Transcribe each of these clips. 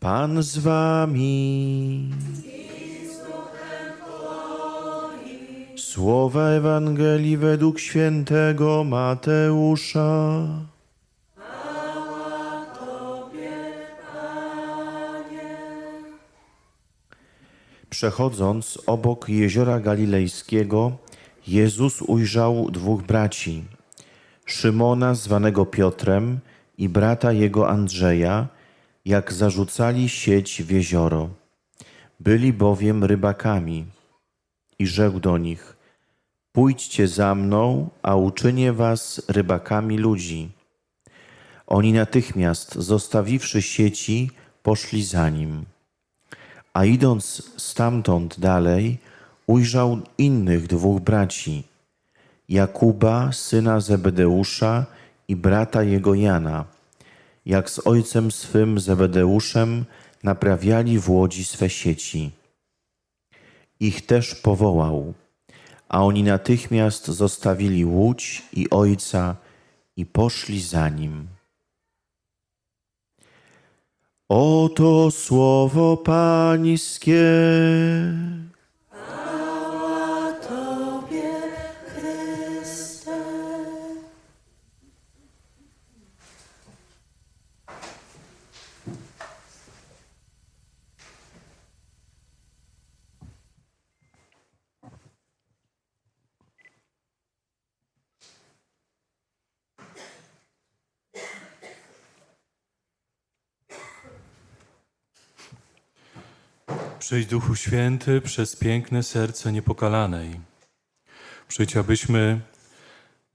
Pan z wami. Słowa Ewangelii według świętego Mateusza. Przechodząc obok jeziora Galilejskiego, Jezus ujrzał dwóch braci: Szymona, zwanego Piotrem, i brata jego Andrzeja, jak zarzucali sieć w jezioro. Byli bowiem rybakami. I rzekł do nich: Pójdźcie za mną, a uczynię was rybakami ludzi. Oni natychmiast, zostawiwszy sieci, poszli za nim. A idąc stamtąd dalej, ujrzał innych dwóch braci: Jakuba, syna Zebedeusza i brata jego Jana, jak z ojcem swym Zebedeuszem naprawiali w łodzi swe sieci. Ich też powołał, a oni natychmiast zostawili łódź i ojca i poszli za nim. Oto słowo Pańskie. Przyjdź Duchu Święty przez piękne serce niepokalanej. Przyjdź, abyśmy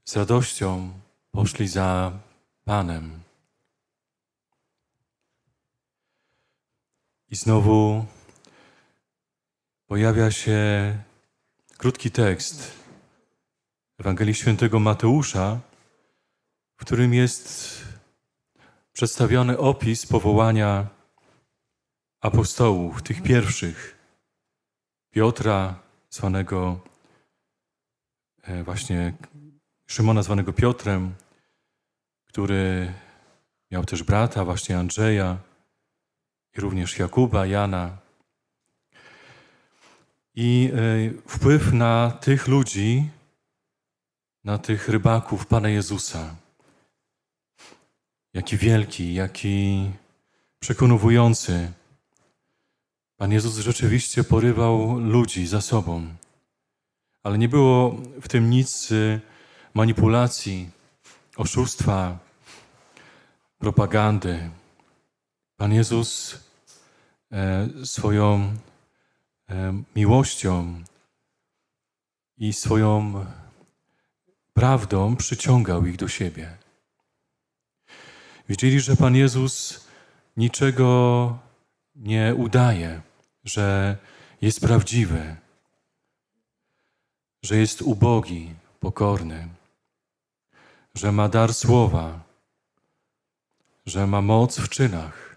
z radością poszli za Panem. I znowu pojawia się krótki tekst Ewangelii Świętego Mateusza, w którym jest przedstawiony opis powołania apostołów, tych pierwszych, Piotra, zwanego e, właśnie Szymona, zwanego Piotrem, który miał też brata, właśnie Andrzeja i również Jakuba, Jana. I e, wpływ na tych ludzi, na tych rybaków Pana Jezusa, jaki wielki, jaki przekonujący. Pan Jezus rzeczywiście porywał ludzi za sobą, ale nie było w tym nic y, manipulacji, oszustwa, propagandy. Pan Jezus e, swoją e, miłością i swoją prawdą przyciągał ich do siebie. Wiedzieli, że Pan Jezus niczego nie udaje, że jest prawdziwy, że jest ubogi, pokorny, że ma dar słowa, że ma moc w czynach.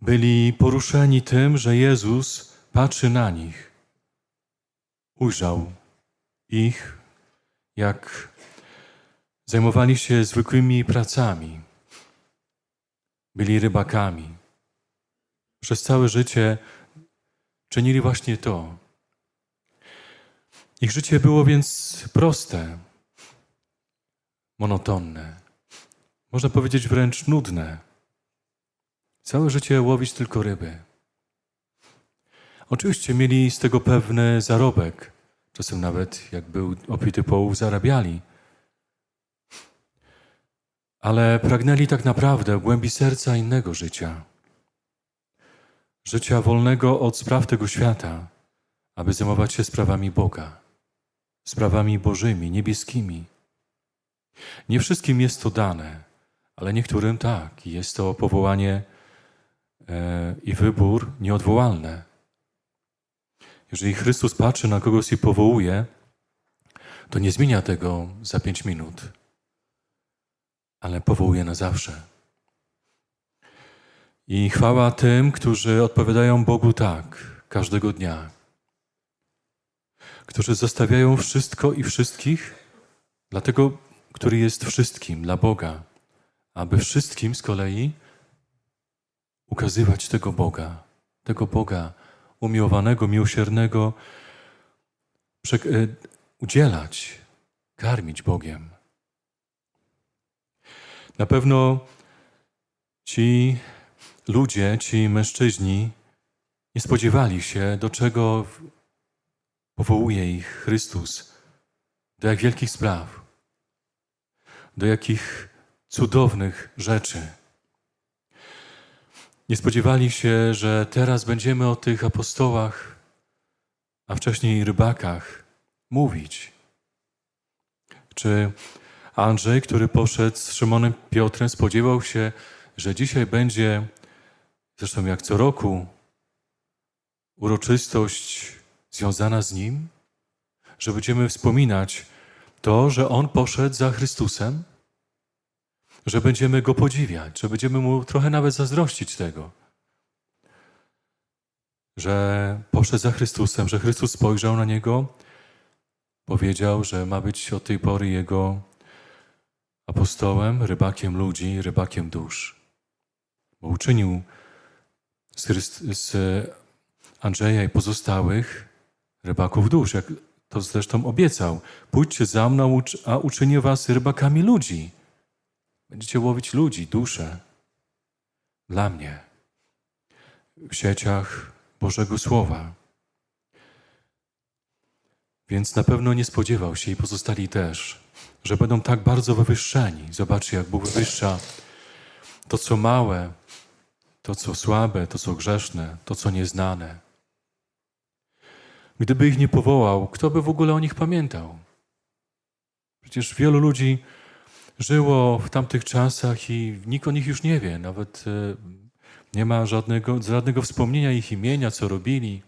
Byli poruszeni tym, że Jezus patrzy na nich. Ujrzał ich, jak zajmowali się zwykłymi pracami byli rybakami. Przez całe życie czynili właśnie to. Ich życie było więc proste, monotonne, można powiedzieć wręcz nudne. Całe życie łowić tylko ryby. Oczywiście mieli z tego pewny zarobek, czasem nawet, jak był opity połów, zarabiali ale pragnęli tak naprawdę w głębi serca innego życia. Życia wolnego od spraw tego świata, aby zajmować się sprawami Boga, sprawami Bożymi, niebieskimi. Nie wszystkim jest to dane, ale niektórym tak. Jest to powołanie e, i wybór nieodwołalny. Jeżeli Chrystus patrzy na kogoś i powołuje, to nie zmienia tego za pięć minut ale powołuje na zawsze. I chwała tym, którzy odpowiadają Bogu tak każdego dnia, którzy zostawiają wszystko i wszystkich dla tego, który jest wszystkim, dla Boga, aby wszystkim z kolei ukazywać tego Boga, tego Boga umiłowanego, miłosiernego, e, udzielać, karmić Bogiem. Na pewno ci ludzie, ci mężczyźni nie spodziewali się, do czego powołuje ich Chrystus, do jak wielkich spraw, do jakich cudownych rzeczy. Nie spodziewali się, że teraz będziemy o tych apostołach, a wcześniej rybakach mówić. Czy Andrzej, który poszedł z Szymonem Piotrem, spodziewał się, że dzisiaj będzie, zresztą jak co roku, uroczystość związana z nim? Że będziemy wspominać to, że on poszedł za Chrystusem? Że będziemy go podziwiać, że będziemy mu trochę nawet zazdrościć tego, że poszedł za Chrystusem, że Chrystus spojrzał na niego, powiedział, że ma być od tej pory jego apostołem, rybakiem ludzi, rybakiem dusz. Bo uczynił z, Chryst- z Andrzeja i pozostałych rybaków dusz, jak to zresztą obiecał. Pójdźcie za mną, a uczynię was rybakami ludzi. Będziecie łowić ludzi, dusze. Dla mnie. W sieciach Bożego Słowa. Więc na pewno nie spodziewał się i pozostali też, że będą tak bardzo wywyższeni. Zobaczcie, jak Bóg wywyższa to, co małe, to, co słabe, to, co grzeszne, to, co nieznane. Gdyby ich nie powołał, kto by w ogóle o nich pamiętał? Przecież wielu ludzi żyło w tamtych czasach i nikt o nich już nie wie. Nawet e, nie ma żadnego, żadnego wspomnienia ich imienia, co robili.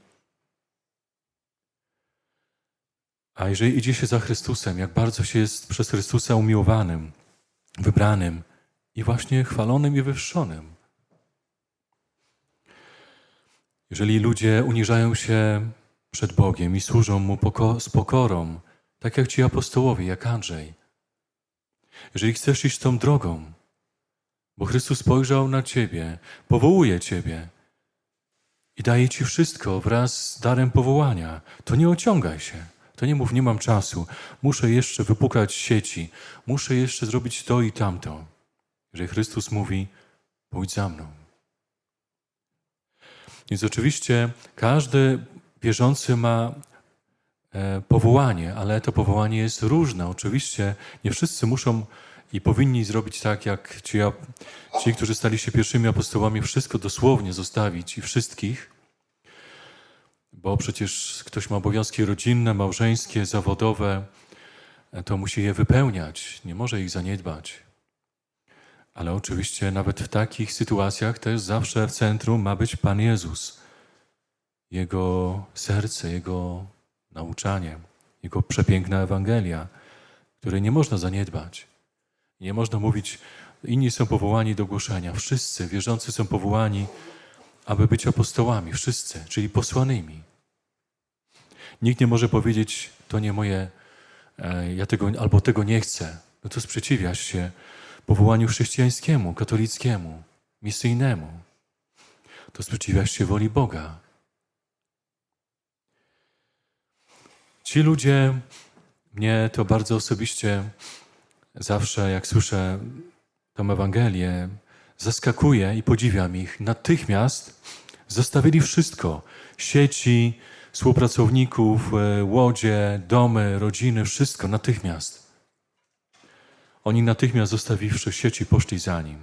A jeżeli idzie się za Chrystusem, jak bardzo się jest przez Chrystusa umiłowanym, wybranym i właśnie chwalonym i wywyższonym. Jeżeli ludzie uniżają się przed Bogiem i służą Mu poko- z pokorą, tak jak ci apostołowie, jak Andrzej. Jeżeli chcesz iść tą drogą, bo Chrystus spojrzał na Ciebie, powołuje Ciebie i daje Ci wszystko wraz z darem powołania, to nie ociągaj się. To nie mów, nie mam czasu, muszę jeszcze wypukać sieci, muszę jeszcze zrobić to i tamto. Jeżeli Chrystus mówi, pójdź za mną. Więc oczywiście każdy wierzący ma e, powołanie, ale to powołanie jest różne. Oczywiście nie wszyscy muszą i powinni zrobić tak, jak ci, ci, którzy stali się pierwszymi apostołami, wszystko dosłownie zostawić i wszystkich, bo przecież ktoś ma obowiązki rodzinne, małżeńskie, zawodowe, to musi je wypełniać, nie może ich zaniedbać. Ale oczywiście nawet w takich sytuacjach też zawsze w centrum ma być Pan Jezus. Jego serce, Jego nauczanie, Jego przepiękna Ewangelia, której nie można zaniedbać. Nie można mówić, inni są powołani do głoszenia. Wszyscy wierzący są powołani, aby być apostołami. Wszyscy, czyli posłanymi. Nikt nie może powiedzieć, to nie moje, e, ja tego, albo tego nie chcę. No to sprzeciwiasz się powołaniu chrześcijańskiemu, katolickiemu, misyjnemu. To sprzeciwiasz się woli Boga. Ci ludzie, mnie to bardzo osobiście zawsze, jak słyszę tę Ewangelię, zaskakuje i podziwiam ich. Natychmiast zostawili wszystko. Sieci, współpracowników, e, łodzie, domy, rodziny, wszystko natychmiast. Oni natychmiast zostawiwszy sieci, poszli za nim.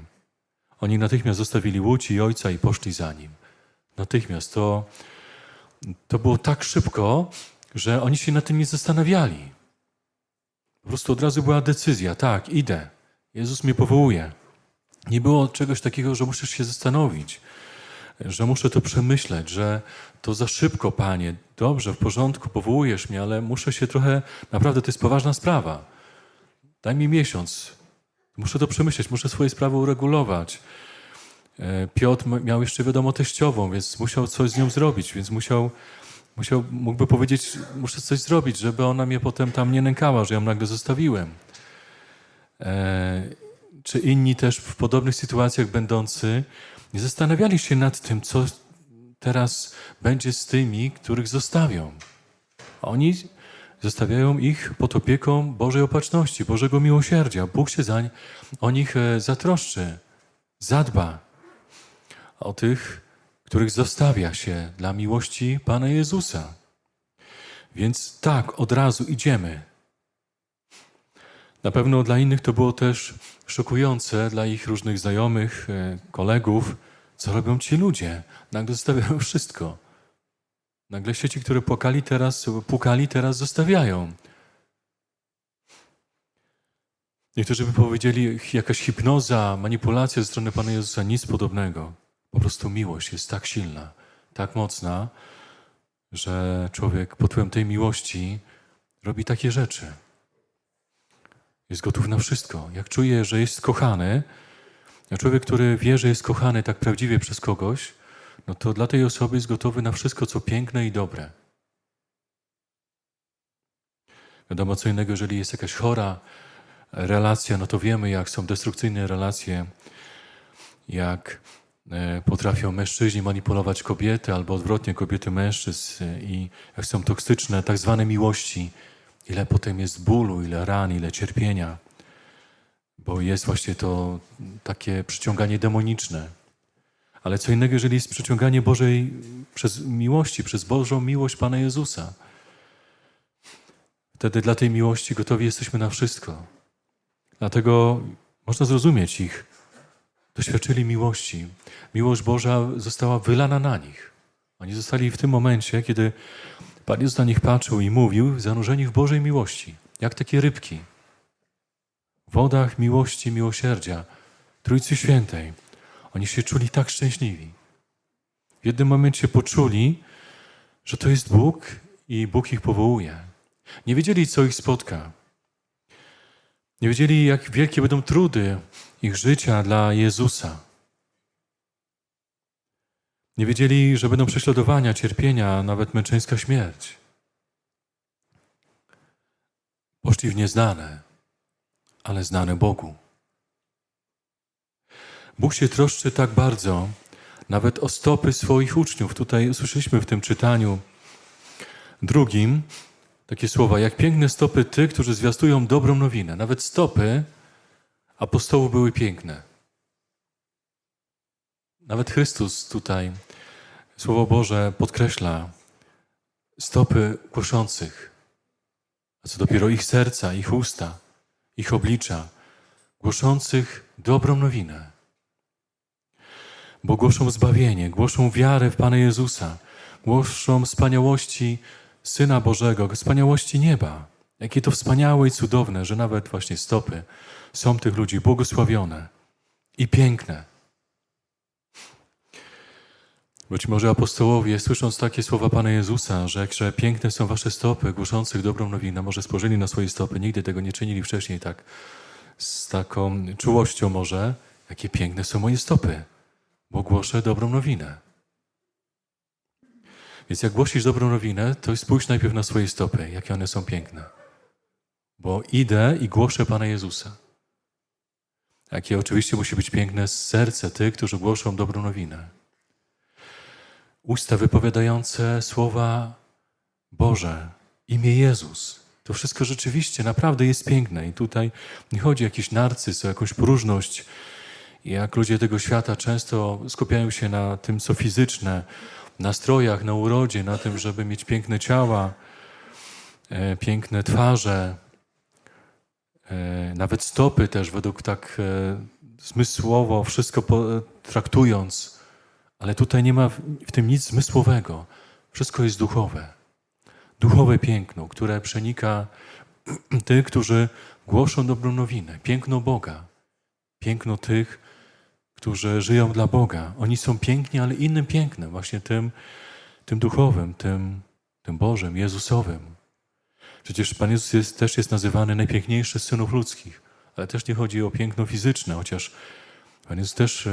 Oni natychmiast zostawili łódź i ojca i poszli za nim. Natychmiast. To, to było tak szybko, że oni się na tym nie zastanawiali. Po prostu od razu była decyzja, tak, idę. Jezus mnie powołuje. Nie było czegoś takiego, że musisz się zastanowić, że muszę to przemyśleć, że to za szybko, Panie. Dobrze, w porządku, powołujesz mnie, ale muszę się trochę, naprawdę to jest poważna sprawa. Daj mi miesiąc. Muszę to przemyśleć, muszę swoje sprawy uregulować. E, Piotr miał jeszcze wiadomo teściową, więc musiał coś z nią zrobić, więc musiał, musiał, mógłby powiedzieć, muszę coś zrobić, żeby ona mnie potem tam nie nękała, że ją nagle zostawiłem. E, Czy inni też w podobnych sytuacjach będący nie zastanawiali się nad tym, co teraz będzie z tymi, których zostawią. Oni zostawiają ich pod opieką Bożej Opatrzności, Bożego Miłosierdzia. Bóg się za, o nich e, zatroszczy, zadba o tych, których zostawia się dla miłości Pana Jezusa. Więc tak, od razu idziemy. Na pewno dla innych to było też szokujące, dla ich różnych znajomych, e, kolegów, co robią ci ludzie. Nagle zostawiają wszystko. Nagle się ci, które płakali teraz, pukali, teraz zostawiają. Niektórzy by powiedzieli, jakaś hipnoza, manipulacja ze strony Pana Jezusa, nic podobnego. Po prostu miłość jest tak silna, tak mocna, że człowiek pod wpływem tej miłości robi takie rzeczy. Jest gotów na wszystko. Jak czuje, że jest kochany, a człowiek, który wie, że jest kochany tak prawdziwie przez kogoś, no to dla tej osoby jest gotowy na wszystko, co piękne i dobre. Wiadomo, co innego, jeżeli jest jakaś chora relacja, no to wiemy, jak są destrukcyjne relacje, jak e, potrafią mężczyźni manipulować kobiety, albo odwrotnie kobiety mężczyzn e, i jak są toksyczne tak zwane miłości, ile potem jest bólu, ile ran, ile cierpienia, bo jest właśnie to takie przyciąganie demoniczne. Ale co innego, jeżeli jest przyciąganie Bożej przez miłości, przez Bożą miłość Pana Jezusa. Wtedy dla tej miłości gotowi jesteśmy na wszystko. Dlatego można zrozumieć ich. Doświadczyli miłości. Miłość Boża została wylana na nich. Oni zostali w tym momencie, kiedy Pan Jezus na nich patrzył i mówił, zanurzeni w Bożej miłości, jak takie rybki. W wodach miłości, miłosierdzia, Trójcy Świętej. Oni się czuli tak szczęśliwi. W jednym momencie poczuli, że to jest Bóg i Bóg ich powołuje. Nie wiedzieli, co ich spotka. Nie wiedzieli, jak wielkie będą trudy ich życia dla Jezusa. Nie wiedzieli, że będą prześladowania, cierpienia, nawet męczeńska śmierć. Poszli w nieznane, ale znane Bogu. Bóg się troszczy tak bardzo, nawet o stopy swoich uczniów. Tutaj usłyszeliśmy w tym czytaniu drugim takie słowa, jak piękne stopy tych, którzy zwiastują dobrą nowinę. Nawet stopy apostołów były piękne. Nawet Chrystus tutaj, Słowo Boże podkreśla stopy głoszących, a co dopiero ich serca, ich usta, ich oblicza, głoszących dobrą nowinę. Bo głoszą zbawienie, głoszą wiarę w Pana Jezusa, głoszą wspaniałości Syna Bożego, wspaniałości nieba. Jakie to wspaniałe i cudowne, że nawet właśnie stopy są tych ludzi błogosławione i piękne. Być może apostołowie, słysząc takie słowa Pana Jezusa, że jakże piękne są wasze stopy głoszących dobrą nowinę, może spojrzeli na swoje stopy, nigdy tego nie czynili wcześniej tak, z taką czułością może, jakie piękne są moje stopy, bo głoszę dobrą nowinę. Więc jak głosisz dobrą nowinę, to spójrz najpierw na swoje stopy, jakie one są piękne. Bo idę i głoszę Pana Jezusa. Jakie oczywiście musi być piękne serce tych, którzy głoszą dobrą nowinę. Usta wypowiadające słowa Boże, imię Jezus. To wszystko rzeczywiście naprawdę jest piękne. I tutaj nie chodzi o jakiś narcyz, o jakąś próżność. Jak ludzie tego świata często skupiają się na tym, co fizyczne, na strojach, na urodzie, na tym, żeby mieć piękne ciała, e, piękne twarze, e, nawet stopy też według tak e, zmysłowo wszystko po, traktując, ale tutaj nie ma w, tym nic zmysłowego. Wszystko jest duchowe. Duchowe piękno, które przenika tych, którzy głoszą dobrą nowinę, piękno Boga, piękno tych, którzy żyją dla Boga. Oni są piękni, ale innym pięknem, właśnie tym, tym duchowym, tym, tym Bożym, Jezusowym. Przecież Pan Jezus jest, też jest nazywany najpiękniejszy z synów ludzkich, ale też nie chodzi o piękno fizyczne, chociaż Pan Jezus też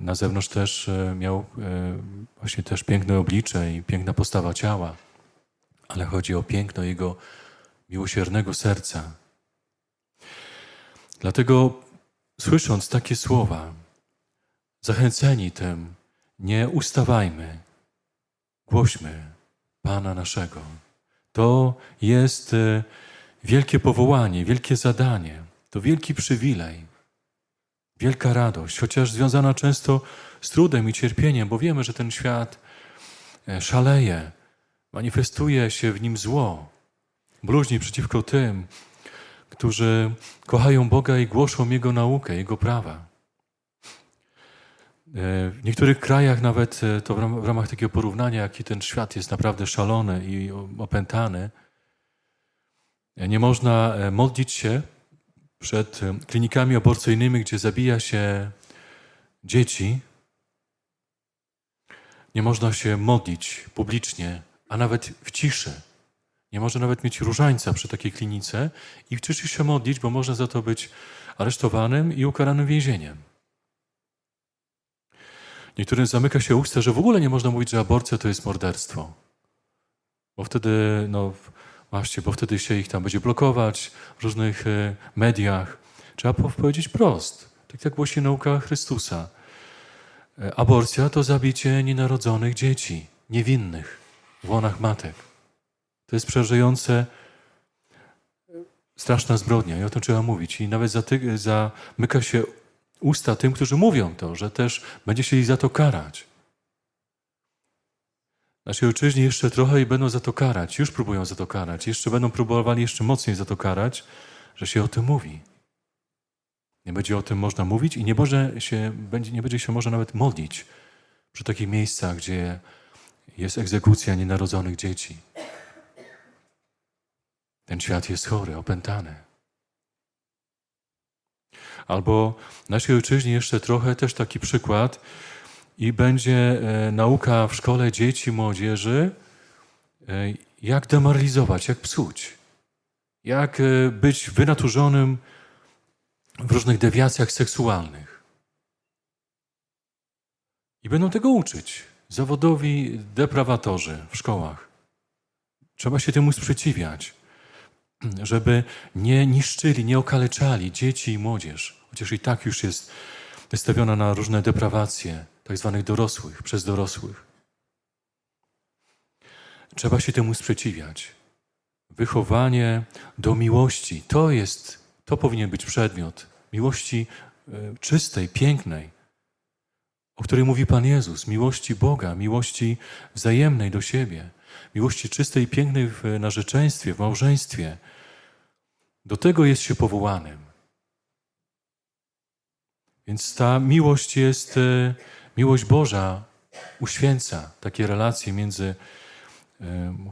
na zewnątrz też e, miał e, właśnie też piękne oblicze i piękna postawa ciała, ale chodzi o piękno Jego miłosiernego serca. Dlatego słysząc takie słowa, zachęceni tym, nie ustawajmy, głośmy Pana naszego. To jest e, wielkie powołanie, wielkie zadanie, to wielki przywilej, wielka radość, chociaż związana często z trudem i cierpieniem, bo wiemy, że ten świat e, szaleje, manifestuje się w nim zło, bluźni przeciwko tym, którzy kochają Boga i głoszą Jego naukę, Jego prawa. E, W niektórych krajach nawet e, to w ram- w ramach takiego porównania, jaki ten świat jest naprawdę szalony i opętany, nie można modlić się przed e, klinikami aborcyjnymi, gdzie zabija się dzieci. Nie można się modlić publicznie, a nawet w ciszy. Nie można nawet mieć różańca przy takiej klinice i w ciszy się modlić, bo można za to być aresztowanym i ukaranym więzieniem. Niektórym zamyka się usta, że w ogóle nie można mówić, że aborcja to jest morderstwo. Bo wtedy, no właśnie, bo wtedy się ich tam będzie blokować w różnych e, mediach. Trzeba po- powiedzieć prost, tak jak głosi nauka Chrystusa. E, Aborcja to zabicie nienarodzonych dzieci, niewinnych w łonach matek. To jest przerażające, straszna zbrodnia i o tym trzeba mówić. I nawet zamyka się usta tym, którzy mówią to, że też będzie się ich za to karać. Nasi ojczyźni jeszcze trochę i będą za to karać. Już próbują za to karać. Jeszcze będą próbowali jeszcze mocniej za to karać, że się o tym mówi. Nie będzie o tym można mówić i nie, może się, będzie, nie będzie się można nawet modlić przy takich miejscach, gdzie jest egzekucja nienarodzonych dzieci. Ten świat jest chory, opętany. Albo naszej ojczyźnie jeszcze trochę też taki przykład i będzie e, nauka w szkole dzieci, młodzieży, e, jak demoralizować, jak psuć, jak e, być wynaturzonym w różnych dewiacjach seksualnych. I będą tego uczyć zawodowi deprawatorzy w szkołach. Trzeba się temu sprzeciwiać, żeby nie niszczyli, nie okaleczali dzieci i młodzież, chociaż i tak już jest wystawiona na różne deprawacje tak zwanych dorosłych, przez dorosłych. Trzeba się temu sprzeciwiać. Wychowanie do miłości to jest, to powinien być przedmiot miłości e, czystej, pięknej, o której mówi Pan Jezus, miłości Boga, miłości wzajemnej do siebie, miłości czystej i pięknej w narzeczeństwie, w małżeństwie. Do tego jest się powołanym. Więc ta miłość jest, e, miłość Boża uświęca takie relacje między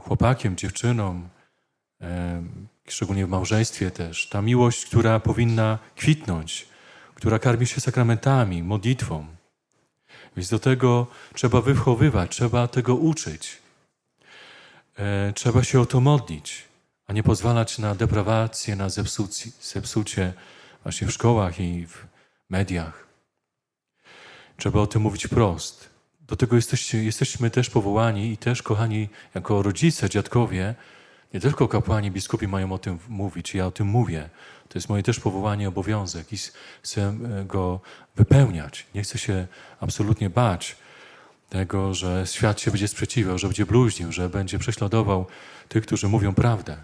chłopakiem, dziewczyną, szczególnie w małżeństwie też. Ta miłość, która powinna kwitnąć, która karmi się sakramentami, modlitwą. Więc do tego trzeba wychowywać, trzeba tego uczyć. E, Trzeba się o to modlić, a nie pozwalać na deprawację, na zepsucie, zepsucie właśnie w szkołach i w mediach. Trzeba o tym mówić prost. Do tego jesteście, jesteśmy też powołani i też, kochani, jako rodzice, dziadkowie, nie tylko kapłani, biskupi mają o tym mówić, ja o tym mówię. To jest moje też powołanie, obowiązek i chcę e, go wypełniać. Nie chcę się absolutnie bać tego, że świat się będzie sprzeciwiał, że będzie bluźnił, że będzie prześladował tych, którzy mówią prawdę.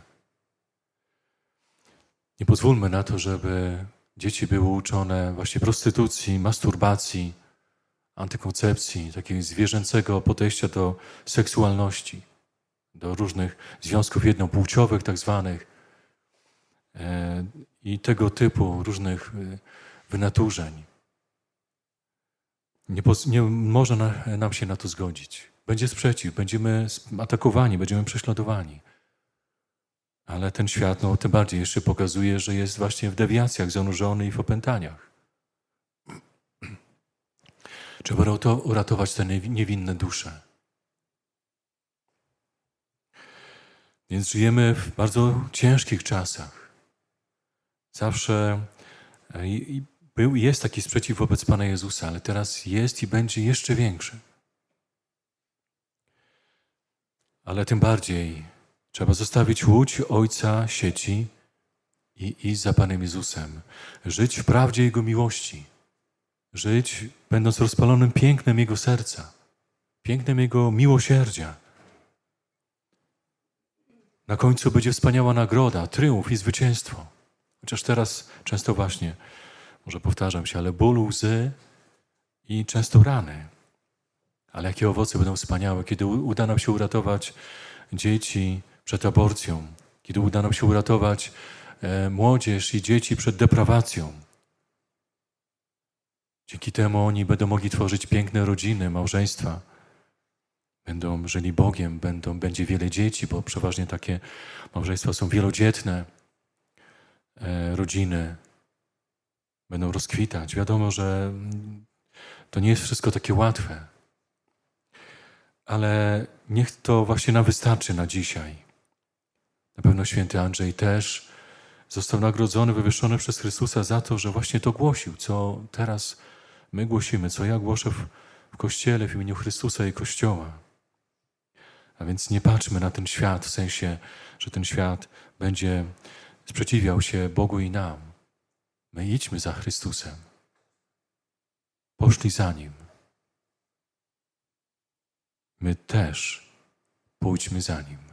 Nie pozwólmy na to, żeby dzieci były uczone właśnie prostytucji, masturbacji, antykoncepcji, takiego zwierzęcego podejścia do seksualności, do różnych związków jednopłciowych, tak zwanych, e, i tego typu różnych e, wynaturzeń. Nie, nie można na, nam się na to zgodzić. Będzie sprzeciw, będziemy atakowani, będziemy prześladowani. Ale ten świat, no tym bardziej jeszcze pokazuje, że jest właśnie w dewiacjach zanurzony i w opętaniach. Trzeba rato- uratować te niewi- niewinne dusze. Więc żyjemy w bardzo ciężkich czasach. Zawsze e, był i jest taki sprzeciw wobec Pana Jezusa, ale teraz jest i będzie jeszcze większy. Ale tym bardziej trzeba zostawić łódź Ojca sieci i iść za Panem Jezusem. Żyć w prawdzie Jego miłości. Żyć będąc rozpalonym pięknem Jego serca, pięknem Jego miłosierdzia. Na końcu będzie wspaniała nagroda, triumf i zwycięstwo. Chociaż teraz często właśnie, może powtarzam się, ale ból, łzy i często rany. Ale jakie owoce będą wspaniałe, kiedy uda nam się uratować dzieci przed aborcją, kiedy uda nam się uratować e, młodzież i dzieci przed deprawacją. Dzięki temu oni będą mogli tworzyć piękne rodziny, małżeństwa. Będą żyli Bogiem, będą, będzie wiele dzieci, bo przeważnie takie małżeństwa są wielodzietne. E, rodziny będą rozkwitać. Wiadomo, że to nie jest wszystko takie łatwe. Ale niech to właśnie nam wystarczy na dzisiaj. Na pewno święty Andrzej też został nagrodzony, wywyższony przez Chrystusa za to, że właśnie to głosił, co teraz my głosimy, co ja głoszę w, w Kościele w imieniu Chrystusa i Kościoła. A więc nie patrzmy na ten świat w sensie, że ten świat będzie sprzeciwiał się Bogu i nam. My idźmy za Chrystusem. Poszli za Nim. My też pójdźmy za Nim.